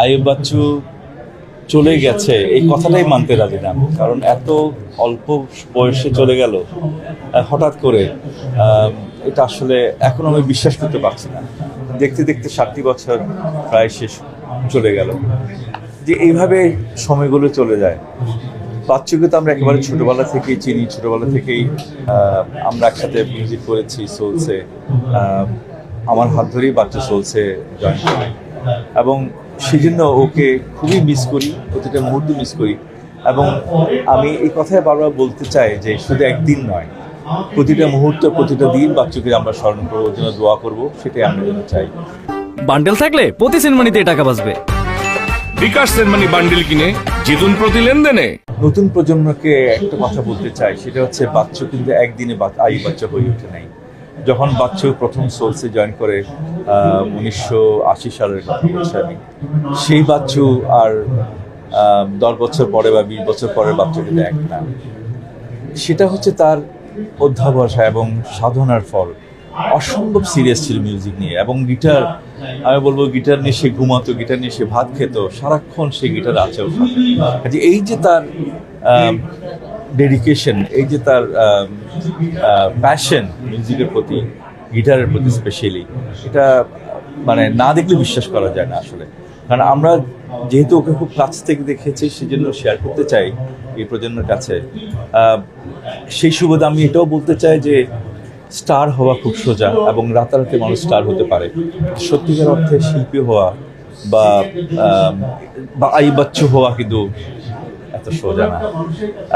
আইয়ুব বাচ্চু চলে গেছে, এই কথাটাই মানতে রাজি না। কারণ এত অল্প বয়সে চলে গেল হঠাৎ করে এটা আসলে এখন আমি বিশ্বাস করতে পারছি না। দেখতে দেখতে ষাটটি বছর প্রায় শেষ চলে গেল। যে এইভাবে সময়গুলো চলে যায়। বাচ্চুকে তো আমরা একেবারে ছোটবেলা থেকেই চিনি, ছোটবেলা থেকেই আমরা একসাথে মিউজিক করেছি সোলসে আমার হাত ধরেই বাচ্চা সোলসে জয়েন এবং সেই জন্য ওকে খুবই মিস করি প্রতিটা মুহূর্ত মিস করি। এবং আমি এই কথাই বারবার বলতে চাই যে শুধু একদিন নয় প্রতিটা মুহূর্ত প্রতিটা দিন বাচ্চাকে আমরা স্মরণ করব জন্য দোয়া করব সেটাই আমরা যেন চাই। বান্ডেল থাকলে প্রতি সিনেমানিতে টাকা বাঁচবে। বিকাশ সেনমানি বান্ডেল কিনে জিতুন প্রতি লেনদেনে। নতুন প্রজন্মকে একটা কথা বলতে চাই সেটা হচ্ছে বাচ্চু কিন্তু একদিনে বা- আই বাচ্চা হয়ে ওঠে নাই। যখন বাচ্চু প্রথম সোলসে জয়েন করে উনিশশো আশি সালের কথা বলছি আমি সেই বাচ্চু আর দশ বছর পরে বা বিশ বছর পরের বাচ্চা কিন্তু এক না। সেটা হচ্ছে তার অধ্যাবসা এবং সাধনার ফল। অসম্ভব সিরিয়াস ছিল মিউজিক নিয়ে এবং গিটার আমি বলব গিটার নিয়ে সে ঘুমাতো গিটার নিয়ে সে ভাত খেত, সারাক্ষণ সে গিটার আছে এই যে তার ডেডিকেশন এই যে তার প্যাশন মিউজিকের প্রতি গিটারের প্রতি স্পেশালি এটা মানে না দেখলে বিশ্বাস করা যায় না আসলে। কারণ আমরা যেহেতু ওকে খুব কাছ থেকে দেখেছি, সেজন্য শেয়ার করতে চাই এই প্রজন্মের কাছে। সেই সুবাদে আমি এটাও বলতে চাই যে স্টার হওয়া খুব সোজা এবং রাতারাতি মানুষ স্টার হতে পারে। সত্যিকার অর্থে শিল্পী হওয়া বা আই বাচ্চু হওয়া কিন্তু এত সোজা না।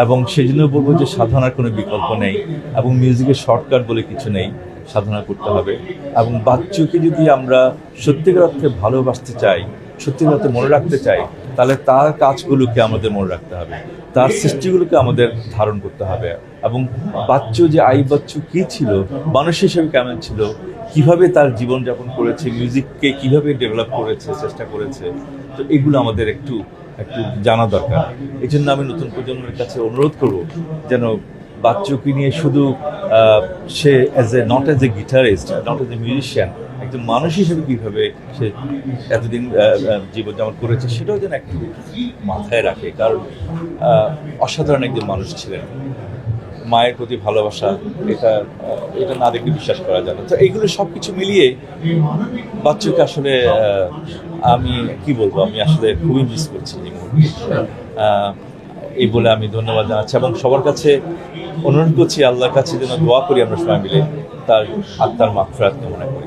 এবং সেই জন্য বলব যে সাধনার কোনো বিকল্প নেই এবং মিউজিকের শর্টকাট বলে কিছু নেই, সাধনা করতে হবে। এবং বাচ্চুকে যদি আমরা সত্যিকার অর্থে ভালোবাসতে চাই, সত্যিকার অর্থে মনে রাখতে চাই, তাহলে তার কাজগুলোকে আমাদের মনে রাখতে হবে। তার সৃষ্টিগুলোকে আমাদের ধারণ করতে হবে। এবং বাচ্চু যে আই বাচ্চু কি ছিল, মানুষ হিসেবে কেমন ছিল, কীভাবে তার জীবনযাপন করেছে মিউজিককে কীভাবে ডেভেলপ করেছে, চেষ্টা করেছে, তো এগুলো আমাদের একটু একটু জানা দরকার। এই জন্য আমি নতুন প্রজন্মের কাছে অনুরোধ করব যেন বাচ্চুকে নিয়ে শুধু সে as a not as a guitarist not as a musician একজন মানুষ হিসেবে কীভাবে সে এতদিন জীবনযাপন করেছে সেটাও যেন একটু মাথায় রাখে। কারণ অসাধারণ একজন মানুষ ছিলেন। মায়ের প্রতি ভালোবাসা, এটা এটা না দেখে বিশ্বাস করা না। তো এইগুলো সব কিছু মিলিয়ে বাচ্চাকে আসলে আমি কি বলব, আমি আসলে খুবই মিস করছি এই মুহূর্তে। এই বলে আমি ধন্যবাদ জানাচ্ছি এবং সবার কাছে অনুরোধ করছি, আল্লাহর কাছে যেন দোয়া করি আমরা সবাই মিলে তার আত্মার মাফরাত কামনা করি।